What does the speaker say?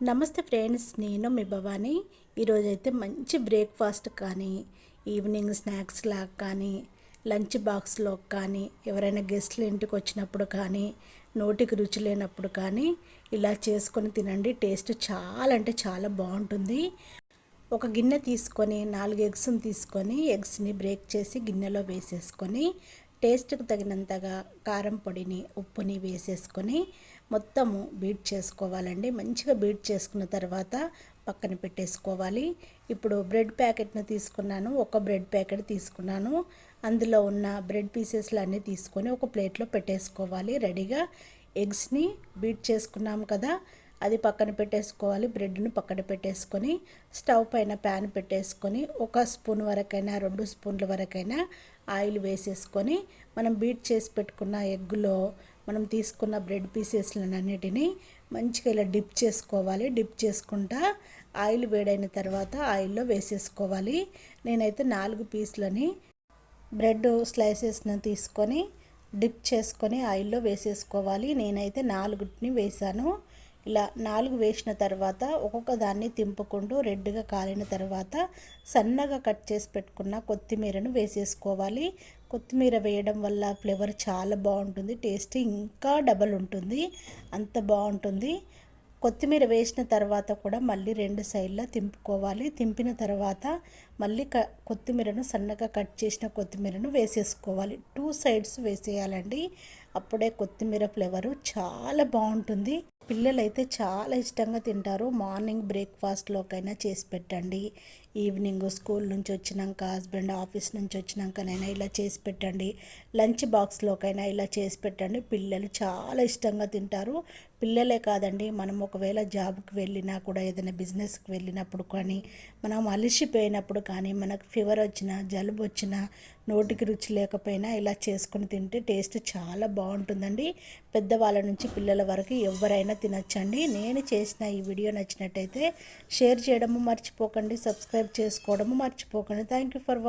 నమస్తే ఫ్రెండ్స్ నేను మీ భవాని. ఈరోజైతే మంచి బ్రేక్ఫాస్ట్ కానీ ఈవినింగ్ స్నాక్స్ లాగా కానీ లంచ్ బాక్స్లో కానీ ఎవరైనా గెస్ట్లు ఇంటికి వచ్చినప్పుడు కానీ నోటికి రుచి లేనప్పుడు కానీ ఇలా చేసుకొని తినండి. టేస్ట్ చాలా అంటే చాలా బాగుంటుంది. ఒక గిన్నె తీసుకొని నాలుగు ఎగ్స్ని తీసుకొని ఎగ్స్ని బ్రేక్ చేసి గిన్నెలో వేసేసుకొని టేస్ట్కి తగినంతగా కారం పొడిని ఉప్పుని వేసేసుకొని మొత్తము బీట్ చేసుకోవాలండి. మంచిగా బీట్ చేసుకున్న తర్వాత పక్కన పెట్టేసుకోవాలి. ఇప్పుడు బ్రెడ్ ప్యాకెట్ను తీసుకున్నాను. ఒక బ్రెడ్ ప్యాకెట్ తీసుకున్నాను. అందులో ఉన్న బ్రెడ్ పీసెస్లు అన్నీ తీసుకొని ఒక ప్లేట్లో పెట్టేసుకోవాలి రెడీగా. ఎగ్స్ని బీట్ చేసుకున్నాం కదా అది పక్కన పెట్టేసుకోవాలి. బ్రెడ్ని పక్కన పెట్టేసుకొని స్టవ్ పైన ప్యాన్ పెట్టేసుకొని ఒక స్పూన్ వరకైనా రెండు స్పూన్ల వరకైనా ఆయిల్ వేసేసుకొని మనం బీట్ చేసి పెట్టుకున్న ఎగ్గులో మనం తీసుకున్న బ్రెడ్ పీసెస్లన్నిటిని మంచిగా ఇలా డిప్ చేసుకోవాలి. డిప్ చేసుకుంటా ఆయిల్ వేడైన తర్వాత ఆయిల్లో వేసేసుకోవాలి. నేనైతే నాలుగు పీసులని బ్రెడ్ స్లైసెస్ని తీసుకొని డిప్ చేసుకొని ఆయిల్లో వేసేసుకోవాలి. నేనైతే నాలుగుని వేసాను. ఇలా నాలుగు వేసిన తర్వాత ఒక్కొక్క దాన్ని తింపుకుంటూ రెడ్గా కాలిన తర్వాత సన్నగా కట్ చేసి పెట్టుకున్న కొత్తిమీరను వేసేసుకోవాలి. కొత్తిమీర వేయడం వల్ల ఫ్లేవర్ చాలా బాగుంటుంది. టేస్ట్ ఇంకా డబల్ ఉంటుంది. అంత బాగుంటుంది. కొత్తిమీర వేసిన తర్వాత కూడా మళ్ళీ రెండు సైడ్లా తింపుకోవాలి. తింపిన తర్వాత మళ్ళీ క కొత్తిమీరను సన్నగా కట్ చేసిన కొత్తిమీరను వేసేసుకోవాలి. టూ సైడ్స్ వేసేయాలండి. అప్పుడే కొత్తిమీర ఫ్లేవరు చాలా బాగుంటుంది. పిల్లలైతే చాలా ఇష్టంగా తింటారు. మార్నింగ్ బ్రేక్ఫాస్ట్లోకైనా చేసి పెట్టండి. ఈవినింగ్ స్కూల్ నుంచి వచ్చినాక హస్బెండ్ ఆఫీస్ నుంచి వచ్చినాకనైనా ఇలా చేసి పెట్టండి. లంచ్ బాక్స్లోకైనా ఇలా చేసి పెట్టండి. పిల్లలు చాలా ఇష్టంగా తింటారు. పిల్లలే కాదండి మనం ఒకవేళ జాబ్కి వెళ్ళినా కూడా ఏదైనా బిజినెస్కి వెళ్ళినప్పుడు కానీ మనం అలసిపోయినప్పుడు కానీ మనకు ఫీవర్ వచ్చినా జలుబు వచ్చినా నోటికి రుచి లేకపోయినా ఇలా చేసుకుని తింటే టేస్ట్ చాలా బాగుంటుందండి. పెద్దవాళ్ళ నుంచి పిల్లల వరకు ఎవరైనా తినచ్చండి. నేను చేసిన ఈ వీడియో నచ్చినట్టయితే షేర్ చేయడము మర్చిపోకండి సబ్స్క్రైబ్ చేసుకోవడము మర్చిపోకండి. Thank you for